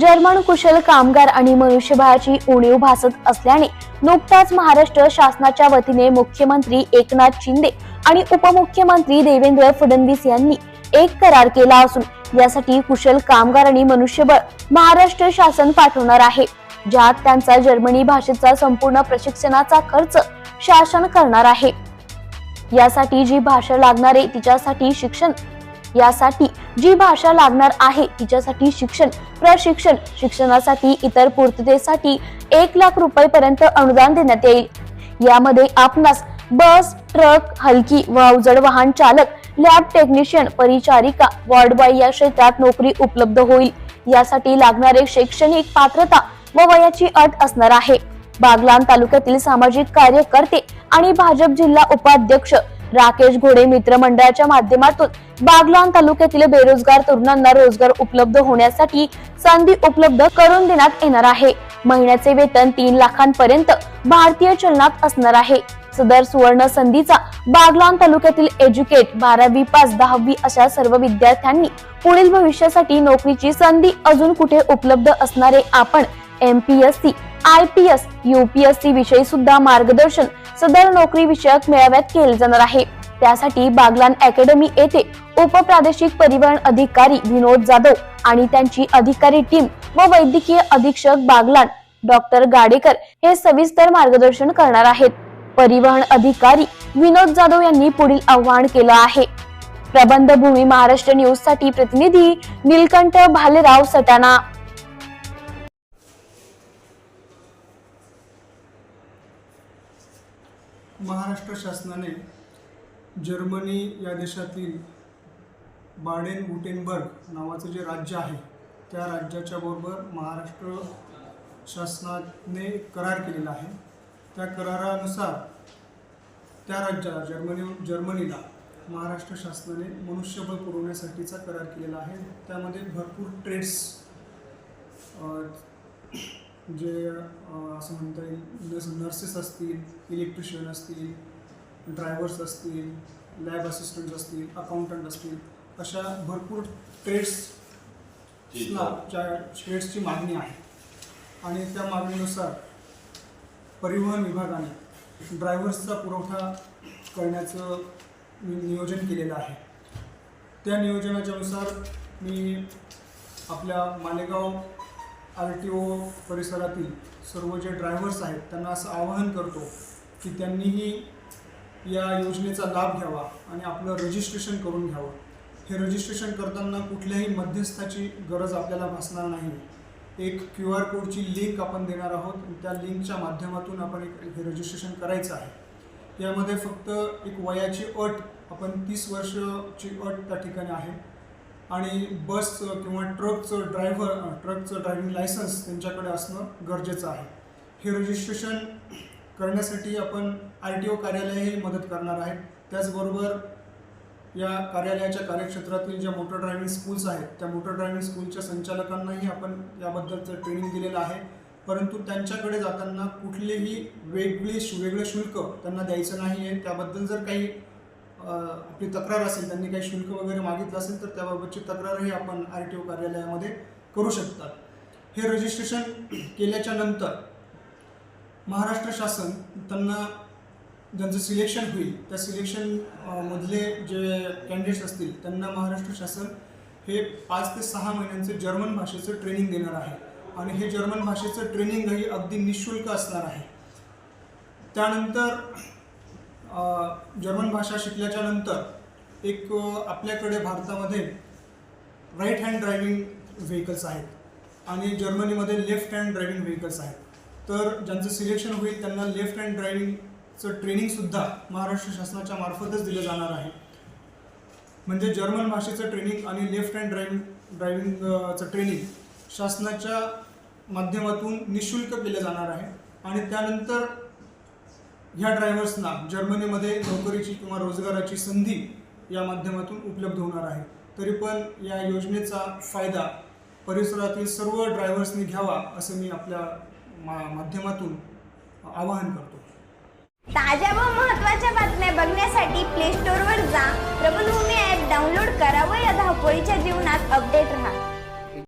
German कुशल कामगार आणि मनुष्यबळाची उणीव भासत असल्याने नुकताच महाराष्ट्र शासनाच्या वतीने मुख्यमंत्री एकनाथ शिंदे आणि उपमुख्यमंत्री देवेंद्र फडणवीस यांनी एक करार केला असून यासाठी कुशल कामगार आणि मनुष्यबळ महाराष्ट्र शासन पाठवणार आहे ज्यात त्यांचा जर्मनी भाषेचा संपूर्ण प्रशिक्षणाचा खर्च शासन करणार आहे. यासाठी जी भाषा लागणार आहे तिच्यासाठी शिक्षण यासाठी जी भाषा लागणार आहे तिच्यासाठी शिक्षण प्रशिक्षण शिक्षणासाठी इतर पूर्ततेसाठी एक लाख रुपये पर्यंत अनुदान देण्यात येईल. यामध्ये आपणास बस ट्रक हलकी व अवजड वाहन चालक लॅब टेक्निशियन परिचारिका वॉर्ड बॉय या क्षेत्रात नोकरी उपलब्ध होईल. यासाठी लागणारे शैक्षणिक पात्रता व वयाची अट असणार आहे. बागलाण तालुक्यातील सामाजिक कार्यकर्ते आणि भाजप जिल्हा उपाध्यक्ष राकेश घोडे मित्र मंडळाच्या माध्यमातून बागलान तालुक्यातील बेरोजगार तरुणांना रोजगार उपलब्ध होण्यासाठी संधी उपलब्ध करून देण्यात येणार आहे. महिन्याचे वेतन तीन लाखांपर्यंत भारतीय चलनात असणार आहे. सदर सुवर्ण संधीचा बागलान तालुक्यातील एज्युकेट बारावी पास दहावी अशा सर्व विद्यार्थ्यांनी पुढील भविष्यासाठी नोकरीची संधी अजून कुठे उपलब्ध असणारे आपण M P S C I P S UPSC विषयी सुद्धा मार्गदर्शन सदर नोकरी विषयक मेळाव्यात केले जाणार आहे. त्यासाठी बागलान अकॅडमी येथे उपप्रादेशिक परिवहन अधिकारी विनोद जाधव आणि त्यांची अधिकारी टीम व वैद्यकीय अधीक्षक बागलान डॉक्टर गाडेकर हे सविस्तर मार्गदर्शन करणार आहेत. परिवहन अधिकारी विनोद जाधव यांनी पुढील आव्हान केलं आहे. प्रबंध भूमी महाराष्ट्र न्यूजसाठी प्रतिनिधी निलकंठ भालेराव सटाणा. महाराष्ट्र शासनाने जर्मनी या देशातील बाडेन गुटेनबर्ग नावाचं जे राज्य आहे त्या राज्याच्या बरोबर महाराष्ट्र शासनाने करार केलेला आहे. त्या करारानुसार त्या राज्याला जर्मनी जर्मनीला महाराष्ट्र शासनाने मनुष्यबळ पुरवण्यासाठीचा करार केलेला आहे. त्यामध्ये भरपूर ट्रेड्स जे असं म्हणता येईल नर्स नर्सेस असतील इलेक्ट्रिशियन असतील ड्रायव्हर्स असतील लॅब असिस्टंट्स असतील अकाउंटंट असतील अशा भरपूर ट्रेड्सना ज्या ट्रेड्सची मागणी आहे. आणि त्या मागणीनुसार परिवहन विभागाने ड्रायव्हर्सचा पुरवठा करण्याचं नियोजन केलेलं आहे. त्या नियोजनाच्यानुसार मी आपल्या मालेगाव आर टी ओ परिसरातील सर्व जे ड्रायव्हर्स आहेत त्यांना असं आवाहन करतो की त्यांनीही या योजनेचा लाभ घ्यावा आणि आपलं रजिस्ट्रेशन करून घ्यावं. हे रजिस्ट्रेशन करताना कुठल्याही मध्यस्थाची गरज आपल्याला भासणार नाही. एक क्यू आर कोडची लिंक आपण देणार आहोत त्या लिंकच्या माध्यमातून आपण एक हे रजिस्ट्रेशन करायचं आहे. यामध्ये फक्त एक वयाची अट आपण तीस वर्षाची अट त्या ठिकाणी आहे. आणि बसचं किंवा ट्रकचं ड्रायव्हर ट्रकचं ड्रायव्हिंग लायसन्स त्यांच्याकडे असणं गरजेचं आहे. हे रजिस्ट्रेशन करण्यासाठी आपण आर टी ओ कार्यालयही मदत करणार आहेत त्याचबरोबर या कार्यालयाच्या कार्यक्षेत्रातील ज्या मोटर ड्रायव्हिंग स्कूल्स आहेत त्या मोटर ड्रायव्हिंग स्कूलच्या संचालकांनाही आपण याबद्दलचं ट्रेनिंग दिलेलं आहे. परंतु त्यांच्याकडे जाताना कुठलेही वेगळी शु वेगळं शुल्क त्यांना द्यायचं नाही आहे त्याबद्दल जर काही आपली तक्रार असेल त्यांनी काही शुल्क वगैरे मागितलं असेल तर त्याबाबतची तक्रारही आपण आर टी ओ कार्यालयामध्ये करू शकतात. हे रजिस्ट्रेशन केल्याच्यानंतर महाराष्ट्र शासन त्यांना ज्यांचं सिलेक्शन होईल त्या सिलेक्शन मधले जे कॅन्डिडेट्स असतील त्यांना महाराष्ट्र शासन हे पाच ते सहा महिन्यांचं जर्मन भाषेचं ट्रेनिंग देणार आहे. आणि हे जर्मन भाषेचं ट्रेनिंगही अगदी निशुल्क असणार आहे. त्यानंतर जर्मन भाषा शिकल्याच्या नंतर एक आपल्याकडे भारतामध्ये राईट हँड ड्रायव्हिंग व्हेकल्स आहेत आणि जर्मनीमध्ये लेफ्ट हँड ड्रायव्हिंग व्हेकल्स आहेत. तर ज्यांचं सिलेक्शन होईल त्यांना लेफ्ट हँड ड्रायव्हिंगचं ट्रेनिंगसुद्धा महाराष्ट्र शासनाच्या मार्फतच दिलं जाणार आहे. म्हणजे जर्मन भाषेचं ट्रेनिंग आणि लेफ्ट हँड ड्रायव्हिंग ड्रायव्हिंगचं ट्रेनिंग शासनाच्या माध्यमातून निशुल्क केलं जाणार आहे. आणि त्यानंतर ह्या ड्रायव्हर्सना जर्मनीमध्ये नोकरीची किंवा रोजगाराची संधी या माध्यमातून उपलब्ध होणार आहे. तरी पण या योजनेचा फायदा परिसरातील सर्व ड्रायव्हर्सनी घ्यावा असं मी आपल्या मा माध्यमातून आवाहन करतो. ताज्या व महत्त्वाच्या बातम्या बघण्यासाठी प्ले स्टोअरवर जा. प्रबलभूमी ॲप डाउनलोड करा व या धावपळीच्या जीवनात अपडेट राहा.